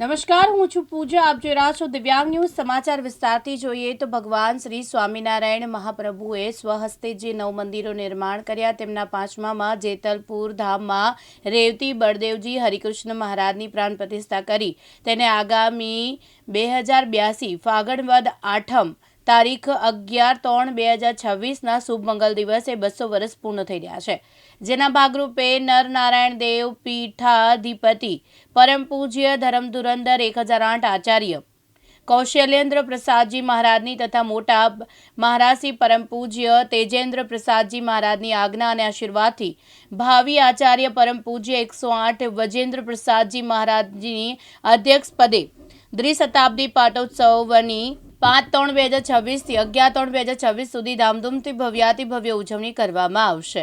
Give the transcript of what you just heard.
નમસ્કાર, હું છું પૂજા. આપ જોઈ રહ્યા છો દિવ્યાંગ ન્યૂઝ. સમાચાર વિસ્તારથી જોઈએ તો ભગવાન શ્રી સ્વામિનારાયણ મહાપ્રભુએ સ્વહસ્તે જે નવ મંદિરો નિર્માણ કર્યા, તેમના પાંચમામાં જેતલપુર ધામમાં રેવતી બળદેવજી હરિકૃષ્ણ મહારાજની પ્રાણ પ્રતિષ્ઠા કરી. તેને આગામી બે હજાર બ્યાસી ફાગણવદ આઠમ તારીખ અગિયાર ત્રણ બે હજાર છવ્વીસના શુભ મંગલ દિવસે બસો વર્ષ પૂર્ણ થઈ રહ્યા છે. જેના ભાગરૂપે નરનારાયણ દેવ પીઠાધિપતિ, પરમ પૂજ્ય ધરમ ધુરંધર એક હજાર આઠ આચાર્ય, કૌશલ્યેન્દ્ર પ્રસાદજી મહારાજની તથા મોટા મહારાજશ્રી પરમ પૂજ્ય તેજેન્દ્ર પ્રસાદજી મહારાજની આજ્ઞા અને આશીર્વાદથી ભાવિ આચાર્ય પરમ પૂજ્ય એકસો આઠ વજેન્દ્ર પ્રસાદજી મહારાજની અધ્યક્ષ પદે દ્વિશતાબ્દી પાટોત્સવની પાંચ ત્રણ બે હજાર છવ્વીસથી અગિયાર ત્રણ બે હજાર છવ્વીસ સુધી ધામધૂમથી ભવ્યાતિ ભવ્ય ઉજવણી કરવામાં આવશે.